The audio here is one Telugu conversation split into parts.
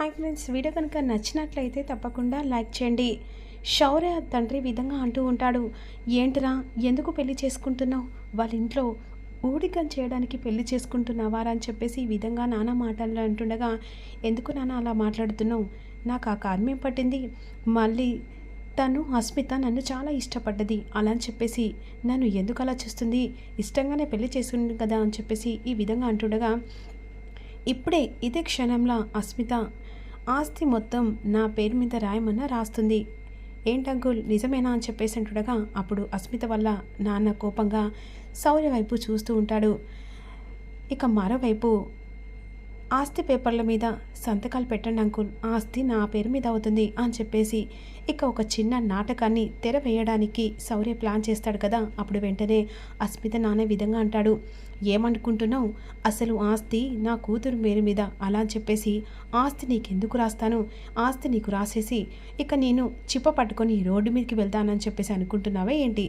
హాయ్ ఫ్రెండ్స్ వీడియో కనుక నచ్చినట్లయితే తప్పకుండా లైక్ చేయండి. శౌర్య తండ్రి విధంగా అంటూ ఉంటాడు ఏంటిరా ఎందుకు పెళ్ళి చేసుకుంటున్నావు? వాళ్ళ ఇంట్లో ఊడికం చేయడానికి పెళ్ళి చేసుకుంటున్నావారా అని చెప్పేసి ఈ విధంగా నాన్న మాటలు అంటుండగా ఎందుకు నాన్న అలా మాట్లాడుతున్నావు? నాకు ఆ కార్మ్యం పట్టింది? మళ్ళీ తను అస్మిత నన్ను చాలా ఇష్టపడ్డది. అలా అని చెప్పేసి నన్ను ఎందుకు అలా చేస్తుంది? ఇష్టంగానే పెళ్ళి చేసుకుంది కదా అని చెప్పేసి ఈ విధంగా అంటుండగా ఇప్పుడే ఇదే క్షణంలో అస్మిత ఆస్తి మొత్తం నా పేరు మీద రాయమన్నా రాస్తుంది. ఏంటంకుల్ నిజమేనా అని చెప్పేసి అంటుండగా అప్పుడు అస్మిత వల్ల నాన్న కోపంగా శౌర్య వైపు చూస్తూ ఉంటాడు. ఇక మరోవైపు ఆస్తి పేపర్ల మీద సంతకాలు పెట్టండి అంకుల్. ఆస్తి నా పేరు మీద అవుతుంది అని చెప్పేసి ఇక ఒక చిన్న నాటకాన్ని తెర వేయడానికి శౌర్య ప్లాన్ చేస్తాడు కదా. అప్పుడు వెంటనే అస్మిత నానే విధంగా అంటాడు ఏమనుకుంటున్నావు? అసలు ఆస్తి నా కూతురు పేరు మీద? అలా అని చెప్పేసి ఆస్తి నీకెందుకు రాస్తాను? ఆస్తి నీకు రాసేసి ఇక నేను చిప్ప పట్టుకొని రోడ్డు మీదకి వెళ్తానని చెప్పేసి అనుకుంటున్నావే ఏంటి?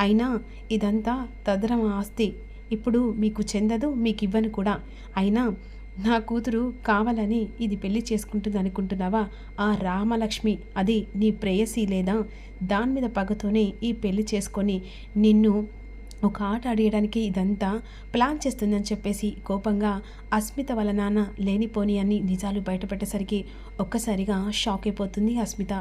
అయినా ఇదంతా తదరం ఆస్తి. ఇప్పుడు మీకు చెందదు మీకు ఇవ్వను కూడా. అయినా నా కూతురు కావాలని ఇది పెళ్ళి చేసుకుంటుంది అనుకుంటున్నావా? ఆ రామలక్ష్మి అది నీ ప్రేయసి లేదా? దాని మీద పగతోనే ఈ పెళ్ళి చేసుకొని నిన్ను ఒక ఆట ఆడియడానికి ఇదంతా ప్లాన్ చేస్తుందని చెప్పేసి కోపంగా అస్మిత వాళ్ళ నాన్న లేనిపోని అని నిజాలు బయటపెట్టేసరికి ఒక్కసారిగా షాక్ అయిపోతుంది అస్మిత.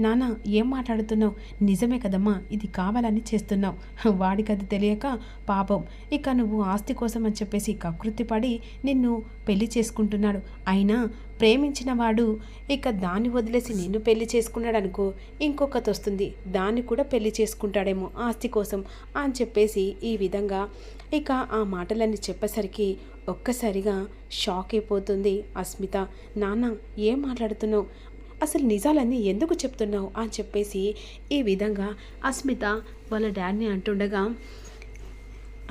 నాన్న ఏం మాట్లాడుతున్నావు? నిజమే కదమ్మా ఇది కావాలని చేస్తున్నావు. వాడికి అది తెలియక పాపం. ఇక నువ్వు ఆస్తి కోసం అని చెప్పేసి కకృతి పడి నిన్ను పెళ్ళి చేసుకుంటున్నాడు. అయినా ప్రేమించిన వాడు ఇక దాన్ని వదిలేసి నిన్ను పెళ్ళి చేసుకున్నాడు అనుకో ఇంకొకటి వస్తుంది దాన్ని కూడా పెళ్ళి చేసుకుంటాడేమో ఆస్తి కోసం అని చెప్పేసి ఈ విధంగా ఇక ఆ మాటలన్నీ చెప్పేసరికి ఒక్కసారిగా షాక్ అయిపోతుంది అస్మిత. నాన్న ఏం మాట్లాడుతున్నావు? అసలు నిజాలన్నీ ఎందుకు చెప్తున్నావు? అని చెప్పేసి ఈ విధంగా అస్మిత వాళ్ళ డాడీని అంటుండగా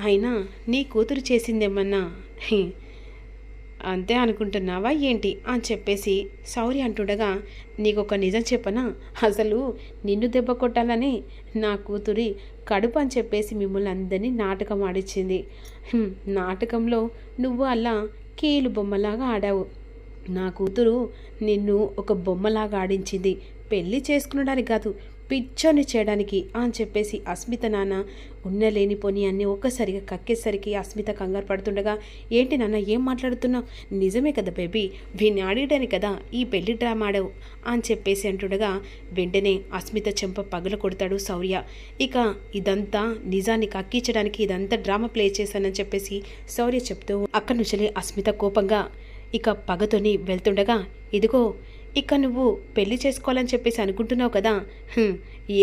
అయినా నీ కూతురు చేసిందేమన్నా? అంతే అనుకుంటున్నావా ఏంటి అని చెప్పేసి సౌరి అంటుండగా నీకు ఒక నిజం చెప్పనా? అసలు నిన్ను దెబ్బ కొట్టాలని నా కూతురి కడుపు అని చెప్పేసి మిమ్మల్ని అందరినీ నాటకం ఆడిచ్చింది. నాటకంలో నువ్వు అలా కీలు బొమ్మలాగా ఆడావు. నా కూతురు నిన్ను ఒక బొమ్మలాగా ఆడించింది. పెళ్ళి చేసుకునడానికి కాదు పిచ్చోని చేయడానికి అని చెప్పేసి అస్మిత నాన్న ఉన్న లేనిపోని అన్నీ ఒక్కసారిగా కక్కేసరికి అస్మిత కంగారు పడుతుండగా ఏంటి నాన్న ఏం మాట్లాడుతున్నావు? నిజమే కదా బేబీ వీణ్ణి ఆడేయడానికి కదా ఈ పెళ్ళి డ్రామా ఆడావు? అని చెప్పేసి అంటుండగా వెంటనే అస్మిత చెంప పగల కొడతాడు శౌర్య. ఇక ఇదంతా నిజాన్ని కక్కించడానికి ఇదంతా డ్రామా ప్లే చేశానని చెప్పేసి శౌర్య చెప్తూ అక్కడి నుంచి అస్మిత కోపంగా ఇక పగతోని వెళ్తుండగా ఇదిగో ఇక నువ్వు పెళ్ళి చేసుకోవాలని చెప్పేసి అనుకుంటున్నావు కదా?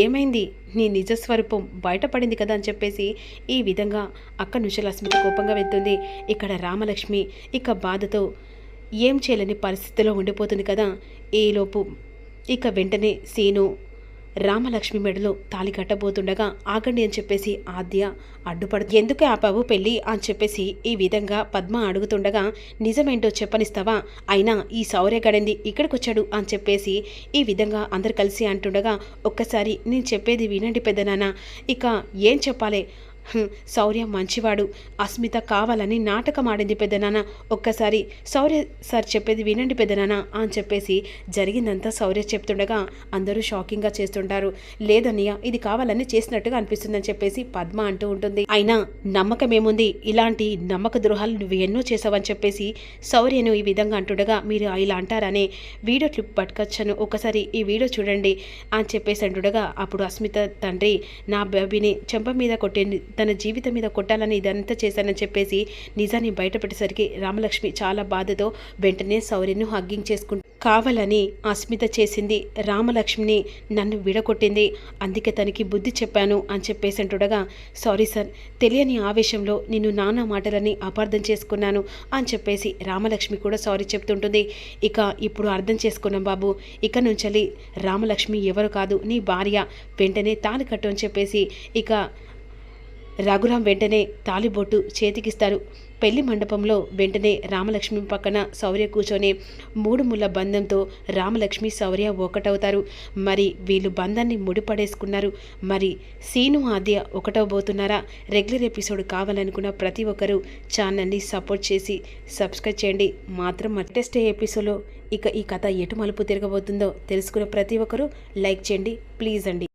ఏమైంది? నీ నిజ స్వరూపం బయటపడింది కదా అని చెప్పేసి ఈ విధంగా అక్క నుంచి లక్ష్మికి కోపంగా వెళ్తుంది. ఇక్కడ రామలక్ష్మి ఇక బాధతో ఏం చేయలేని పరిస్థితిలో ఉండిపోతుంది కదా? ఈలోపు ఇక వెంటనే సీను రామలక్ష్మి మెడలో తాలి కట్టబోతుండగా ఆగండి అని చెప్పేసి ఆద్య అడ్డుపడు ఎందుకు ఆపావు పెళ్ళి? అని చెప్పేసి ఈ విధంగా పద్మ అడుగుతుండగా నిజమేంటో చెప్పనిస్తావా? అయినా ఈ శౌర్య గడింది అని చెప్పేసి ఈ విధంగా అందరు కలిసి అంటుండగా ఒక్కసారి నేను చెప్పేది వినండి పెద్దనాన్న. ఇక ఏం చెప్పాలి? శౌర్య మంచివాడు. అస్మిత కావాలని నాటకం ఆడింది పెద్దనాన్న. ఒక్కసారి శౌర్య సార్ చెప్పేది వినండి పెద్దనాన్న అని చెప్పేసి జరిగిందంతా శౌర్య చెప్తుండగా అందరూ షాకింగ్గా చేస్తుంటారు. లేదన్నయ్య ఇది కావాలని చేసినట్టుగా అనిపిస్తుందని చెప్పేసి పద్మ అంటూ ఉంటుంది. అయినా నమ్మకం ఏముంది ఇలాంటి నమ్మక ద్రోహాలు నువ్వు ఎన్నో చేసావని చెప్పేసి శౌర్యను ఈ విధంగా అంటుండగా మీరు ఇలా అంటారనే వీడియో క్లిప్ పట్టుకొచ్చాను. ఒకసారి ఈ వీడియో చూడండి అని చెప్పేసి అంటుండగా అప్పుడు అస్మిత తండ్రి నా బేబీని చెంప మీద కొట్టింది తన జీవితం మీద కొట్టాలని ఇదంతా చేశానని చెప్పేసి నిజాన్ని బయటపెట్టేసరికి రామలక్ష్మి చాలా బాధతో వెంటనే సౌర్యను హగ్గింగ్ చేసుకుంటూ కావాలని అస్మిత చేసింది. రామలక్ష్మిని నన్ను విడగొట్టింది. అందుకే తనకి బుద్ధి చెప్పాను అని చెప్పేసి అంటుండగా సారీ సార్ తెలియని ఆవేశంలో నిన్ను నానా మాటలని అపార్థం చేసుకున్నాను అని చెప్పేసి రామలక్ష్మి కూడా సారీ చెప్తుంటుంది. ఇక ఇప్పుడు అర్థం చేసుకున్నాం బాబు. ఇక నుంచి రామలక్ష్మి ఎవరు కాదు నీ భార్య. వెంటనే తాను కట్టు అని చెప్పేసి ఇక రఘురాం వెంటనే తాలిబొట్టు చేతికిస్తారు. పెళ్ళి మండపంలో వెంటనే రామలక్ష్మి పక్కన శౌర్య కూర్చొని మూడు ముళ్ళ బంధంతో రామలక్ష్మి శౌర్య ఒకటవుతారు. మరి వీళ్ళు బంధాన్ని ముడిపడేసుకున్నారు. మరి సీను ఆద్య ఒకటవబోతున్నారా? రెగ్యులర్ ఎపిసోడ్ కావాలనుకున్న ప్రతి ఒక్కరూ ఛానల్ని సపోర్ట్ చేసి సబ్స్క్రైబ్ చేయండి. మాత్రం మటెస్ట్ ఎపిసోడ్లో ఇక ఈ కథ ఎటు మలుపు తిరగబోతుందో తెలుసుకున్న ప్రతి ఒక్కరూ లైక్ చేయండి. ప్లీజ్ అండి.